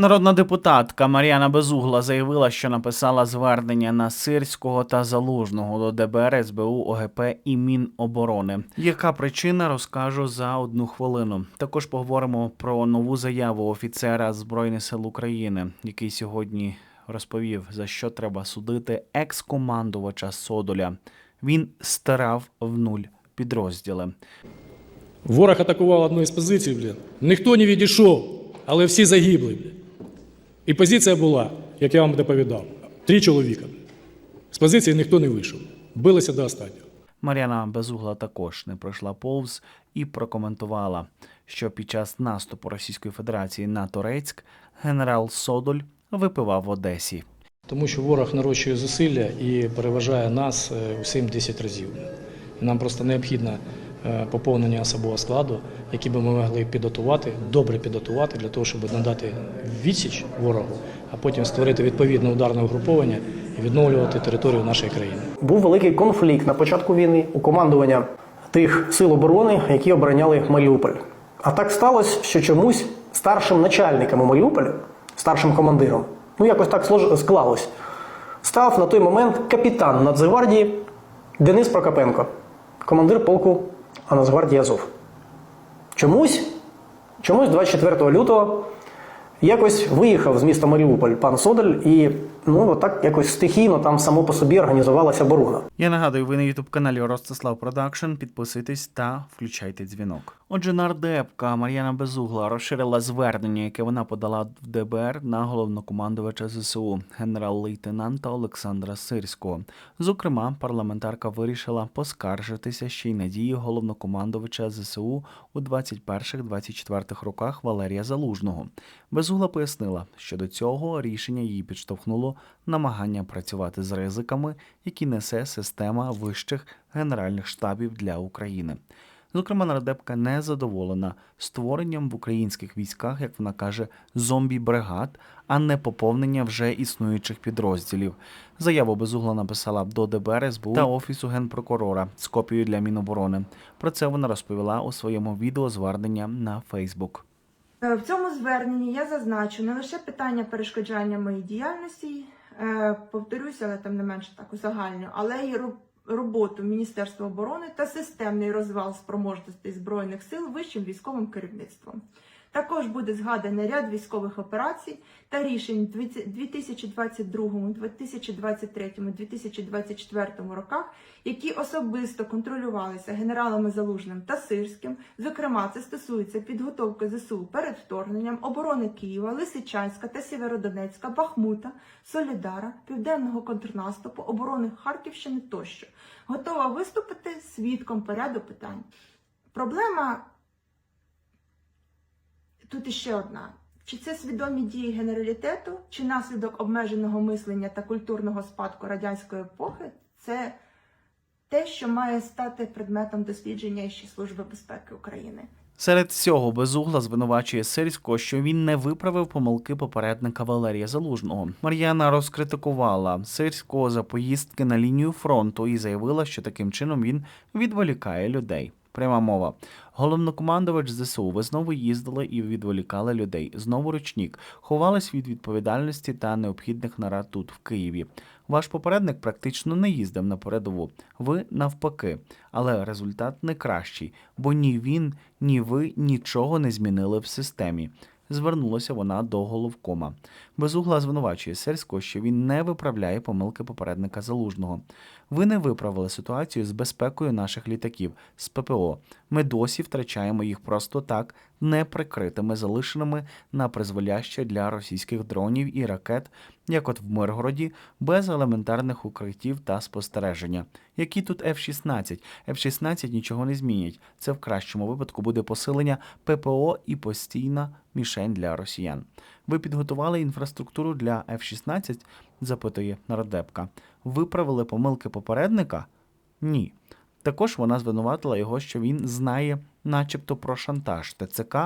Народна депутатка Мар'яна Безугла заявила, що написала звернення на Сирського та Залужного до ДБР, СБУ, ОГП і Міноборони. Яка причина розкажу за одну хвилину. Також поговоримо про нову заяву офіцера Збройних сил України, який сьогодні розповів, за що треба судити екс-командувача Содоля. Він стирав в нуль підрозділи. Ворог атакував одну із позицій, блін. Ніхто не відійшов, але всі загибли. Блін. І позиція була, як я вам доповідав, три чоловіка. З позиції ніхто не вийшов. Билися до останнього. Мар'яна Безугла також не пройшла повз і прокоментувала, що під час наступу Російської Федерації на Торецьк генерал Содоль випивав в Одесі. Тому що ворог нарощує зусилля і переважає нас е, у 7-10 разів. Нам просто необхідно поповнення особового складу, який би ми могли підготувати, добре підготувати для того, щоб надати відсіч ворогу, а потім створити відповідне ударне угруповання і відновлювати територію нашої країни. Був великий конфлікт на початку війни у командування тих сил оборони, які обороняли Маріуполь. А так сталося, що чомусь старшим начальником у Маріуполі, старшим командиром, ну якось так склалось, став на той момент капітан Нацгвардії Денис Прокопенко, командир полку Нацгвардії Азов. Чомусь, чомусь 24 лютого якось виїхав з міста Маріуполь пан Содель. і ну отак якось стихійно там само по собі організувалася оборона. Я нагадую, ви на ютуб каналі Ростислав Продакшн. Підписуйтесь та включайте дзвінок. Отже, нардепка Мар'яна Безугла розширила звернення, яке вона подала в ДБР на головнокомандувача ЗСУ генерал-лейтенанта Олександра Сирського. Зокрема, парламентарка вирішила поскаржитися ще й на дії головнокомандувача ЗСУ у 21-24 роках Валерія Залужного. Безугла пояснила, що до цього рішення її підштовхнуло намагання працювати з ризиками, які несе система вищих генеральних штабів для України. Зокрема, нардепка не задоволена створенням в українських військах, як вона каже, зомбі-бригад, а не поповнення вже існуючих підрозділів. Заяву безугла написала до ДБР, СБУ та офісу генпрокурора з копією для Міноборони. Про це вона розповіла у своєму відео звернення на Фейсбук. Е, В цьому зверненні я зазначу не лише питання перешкоджання моїй діяльності, е, повторюся, але там не менше так узагальню, але й роб- роботу Міністерства оборони та системний розвал спроможностей Збройних сил вищим військовим керівництвом. Також буде згаданий ряд військових операцій та рішень в 2022, 2023, 2024 роках, які особисто контролювалися генералами Залужним та Сирським. Зокрема, це стосується підготовки ЗСУ перед вторгненням, оборони Києва, Лисичанська та Сєвєродонецька, Бахмута, Солідара, Південного контрнаступу, оборони Харківщини тощо. Готова виступити свідком по ряду питань. Проблема тут іще одна. Чи це свідомі дії генералітету, чи наслідок обмеженого мислення та культурного спадку радянської епохи, це те, що має стати предметом дослідження ще Служби безпеки України. Серед всього безугла звинувачує Сирського, що він не виправив помилки попередника Валерія Залужного. Мар'яна розкритикувала Сирського за поїздки на лінію фронту і заявила, що таким чином він відволікає людей. Пряма мова. Головнокомандувач ЗСУ, ви знову їздили і відволікали людей. Знову ручник. Ховались від відповідальності та необхідних нарад тут, в Києві. Ваш попередник практично не їздив на передову. Ви навпаки. Але результат не кращий, бо ні він, ні ви нічого не змінили в системі. Звернулася вона до головкома. Безугла звинувачує Сельського, що він не виправляє помилки попередника залужного. Ви не виправили ситуацію з безпекою наших літаків з ППО. Ми досі втрачаємо їх просто так, неприкритими, залишеними на призволяще для російських дронів і ракет, як от в Миргороді, без елементарних укриттів та спостереження. Які тут F-16? F-16 нічого не змінять. Це в кращому випадку буде посилення ППО і постійна мішень для росіян. Ви підготували інфраструктуру для F-16? запитує нардепка. Виправили помилки попередника? Ні. Також вона звинуватила його, що він знає, начебто, про шантаж ТЦК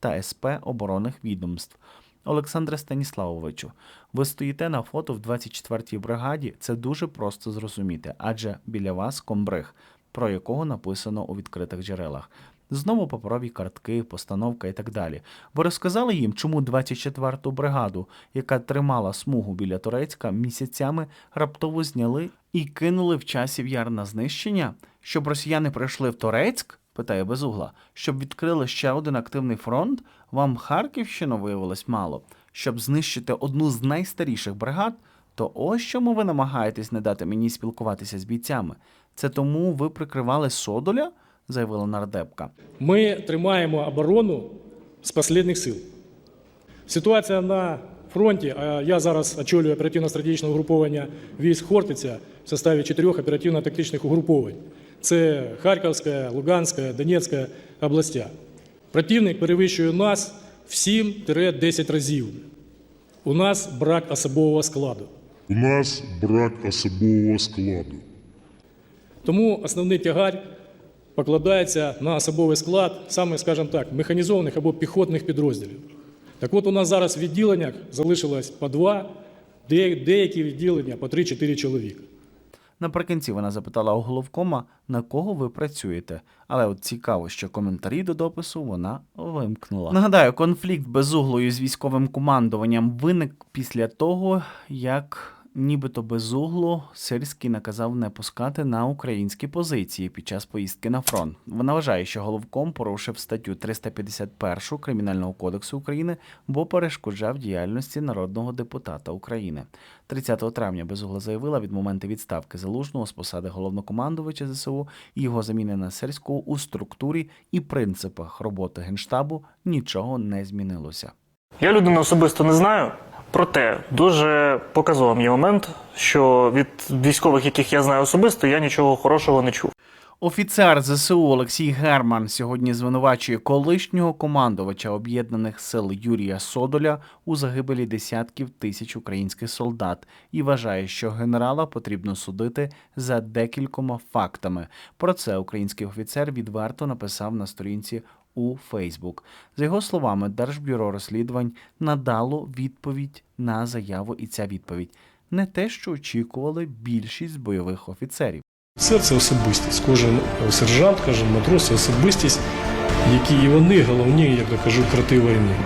та СП оборонних відомств. Олександре Станіславовичу, ви стоїте на фото в 24-й бригаді. Це дуже просто зрозуміти, адже біля вас комбриг, про якого написано у відкритих джерелах. Знову паперові картки, постановка і так далі. Ви розказали їм, чому 24-ту бригаду, яка тримала смугу біля Турецька, місяцями раптово зняли і кинули в часів яр на знищення, щоб росіяни прийшли в Торецьк? питає Безугла. Щоб відкрили ще один активний фронт, вам Харківщину виявилось мало. Щоб знищити одну з найстаріших бригад, то ось чому ви намагаєтесь не дати мені спілкуватися з бійцями. Це тому ви прикривали Содоля? Заявила нардепка. Ми тримаємо оборону з останніх сил. Ситуація на фронті, а я зараз очолюю оперативно-стратегічне угруповання військ Хортиця в составі чотирьох оперативно-тактичних угруповань. Це Харківська, Луганська, Донецька областя. Противник перевищує нас в 7-10 разів. У нас брак особового складу. У нас брак особового складу. Тому основний тягар покладається на особовий склад, саме, скажімо так, механізованих або піхотних підрозділів. Так от у нас зараз в відділеннях залишилось по два, де- деякі відділення по 3-4 чоловіка. Наприкінці вона запитала у головкома, на кого ви працюєте. Але от цікаво, що коментарі до допису вона вимкнула. Нагадаю, конфлікт безуглою з військовим командуванням виник після того, як нібито безугло Сирський наказав не пускати на українські позиції під час поїздки на фронт. Вона вважає, що головком порушив статтю 351 Кримінального кодексу України, бо перешкоджав діяльності народного депутата України. 30 травня Безугла заявила від моменту відставки залужного з посади головнокомандувача ЗСУ і його заміни на сельського у структурі і принципах роботи генштабу нічого не змінилося. Я людину особисто не знаю. Проте дуже показовим є момент, що від військових, яких я знаю особисто, я нічого хорошого не чув. Офіцер ЗСУ Олексій Герман сьогодні звинувачує колишнього командувача об'єднаних сил Юрія Содоля у загибелі десятків тисяч українських солдат і вважає, що генерала потрібно судити за декількома фактами. Про це український офіцер відверто написав на сторінці у Фейсбук. За його словами, Держбюро розслідувань надало відповідь на заяву, і ця відповідь не те, що очікували більшість бойових офіцерів. Все це особистість. Кожен сержант, кожен матрос особистість, які і вони головні, як я кажу, крати війни.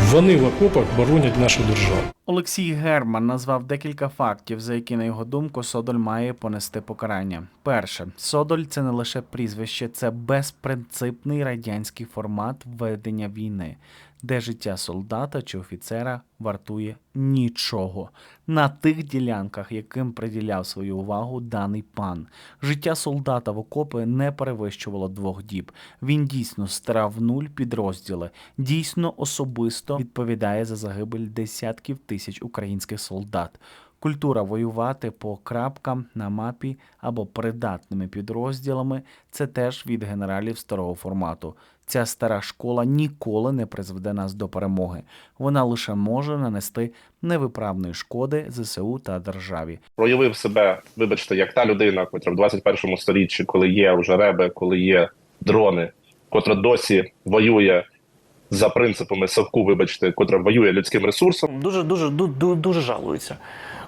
Вони в окопах боронять нашу державу. Олексій Герман назвав декілька фактів, за які, на його думку, Содоль має понести покарання. Перше, Содоль це не лише прізвище, це безпринципний радянський формат ведення війни, де життя солдата чи офіцера вартує нічого. На тих ділянках, яким приділяв свою увагу даний пан. Життя солдата в окопи не перевищувало двох діб. Він дійсно страв нуль підрозділи, дійсно особисто відповідає за загибель десятків тисяч українських солдат. Культура воювати по крапкам на мапі або придатними підрозділами це теж від генералів старого формату. Ця стара школа ніколи не призведе нас до перемоги. Вона лише може нанести невиправної шкоди ЗСУ та державі. проявив себе, вибачте, як та людина, котра в 21 сторіччі, коли є вже реби, коли є дрони, котра досі воює за принципами совку, вибачте, котра воює людським ресурсом. Дуже дуже ду- ду- дуже жалуються.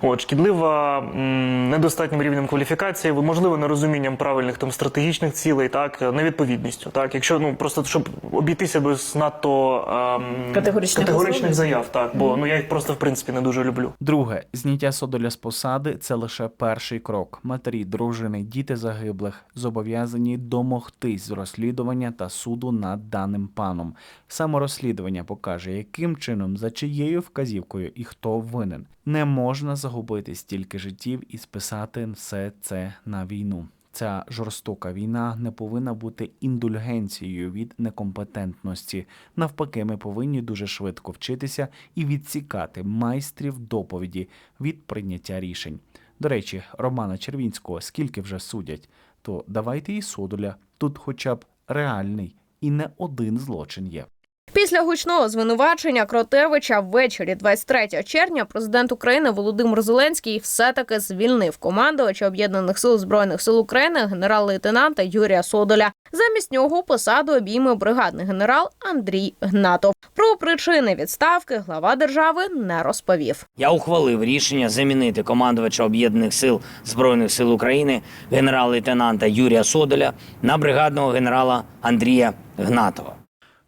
От шкідлива м, недостатнім рівнем кваліфікації, можливо, нерозумінням правильних там стратегічних цілей, так невідповідністю. Так, якщо ну просто щоб обійтися без надто ем, Категоричних категоричних заяв, так бо ну я їх просто в принципі не дуже люблю. Друге, зняття Содоля з посади це лише перший крок. Матері, дружини, діти загиблих зобов'язані домогтись з розслідування та суду над даним паном. Саме розслідування покаже, яким чином, за чиєю вказівкою і хто винен. Не можна загубити стільки життів і списати все це на війну. Ця жорстока війна не повинна бути індульгенцією від некомпетентності. Навпаки, ми повинні дуже швидко вчитися і відсікати майстрів доповіді від прийняття рішень. До речі, Романа Червінського скільки вже судять, то давайте і Содоля тут хоча б реальний і не один злочин є. Після гучного звинувачення Кротевича ввечері 23 червня президент України Володимир Зеленський все-таки звільнив командувача об'єднаних сил збройних сил України генерал-лейтенанта Юрія Содоля. Замість нього посаду обійме бригадний генерал Андрій Гнатов. Про причини відставки глава держави не розповів. Я ухвалив рішення замінити командувача об'єднаних сил збройних сил України генерал-лейтенанта Юрія Содоля на бригадного генерала Андрія Гнатова.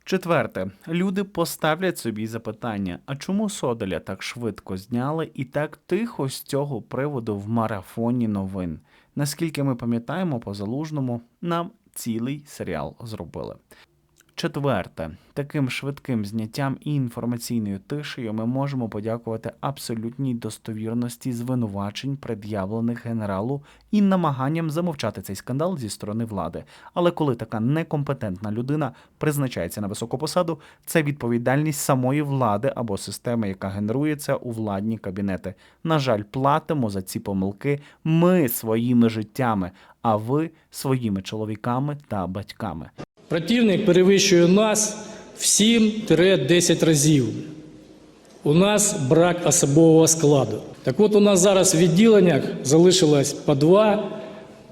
Четверте, люди поставлять собі запитання: а чому Содоля так швидко зняли і так тихо з цього приводу в марафоні новин? Наскільки ми пам'ятаємо, по залужному нам цілий серіал зробили. Четверте, таким швидким зняттям і інформаційною тишею ми можемо подякувати абсолютній достовірності звинувачень, пред'явлених генералу, і намаганням замовчати цей скандал зі сторони влади. Але коли така некомпетентна людина призначається на високу посаду, це відповідальність самої влади або системи, яка генерує це у владні кабінети. На жаль, платимо за ці помилки ми своїми життями, а ви своїми чоловіками та батьками. Противник перевищує нас в 7-10 разів. У нас брак особового складу. Так от у нас зараз в відділеннях залишилось по два,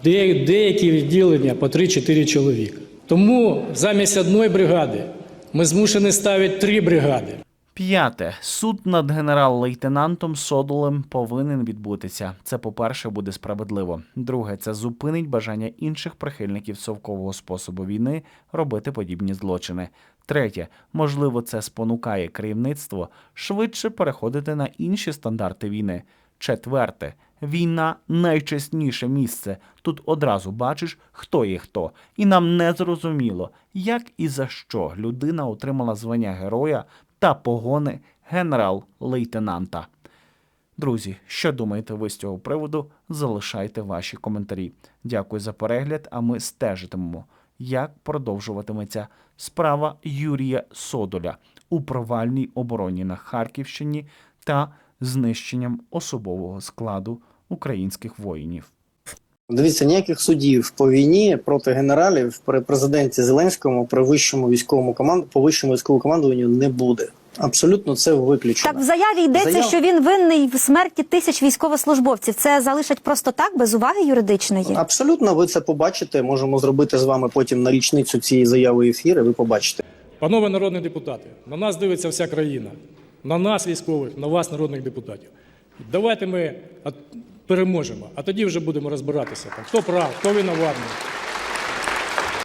деякі відділення по 3-4 чоловіка. Тому замість одної бригади ми змушені ставити три бригади. П'яте. Суд над генерал-лейтенантом Содолем повинен відбутися. Це, по-перше, буде справедливо. Друге, це зупинить бажання інших прихильників совкового способу війни робити подібні злочини. Третє, можливо, це спонукає керівництво швидше переходити на інші стандарти війни. Четверте, війна найчесніше місце. Тут одразу бачиш, хто є хто, і нам не зрозуміло, як і за що людина отримала звання героя та погони генерал-лейтенанта. Друзі, що думаєте ви з цього приводу? Залишайте ваші коментарі. Дякую за перегляд. А ми стежитимемо, як продовжуватиметься справа Юрія Содоля у провальній обороні на Харківщині та знищенням особового складу українських воїнів. Дивіться, ніяких судів по війні проти генералів при президенті Зеленському при вищому військовому команду по вищому військовому командуванню не буде. Абсолютно це виключено. Так в заяві йдеться, Заяв- що він винний в смерті тисяч військовослужбовців. Це залишать просто так, без уваги юридичної. Абсолютно, ви це побачите. Можемо зробити з вами потім на річницю цієї заяви ефіри. Ви побачите. Панове народні депутати, на нас дивиться вся країна, на нас, військових, на вас, народних депутатів. Давайте ми переможемо, а тоді вже будемо розбиратися, там, хто прав, хто винуватий.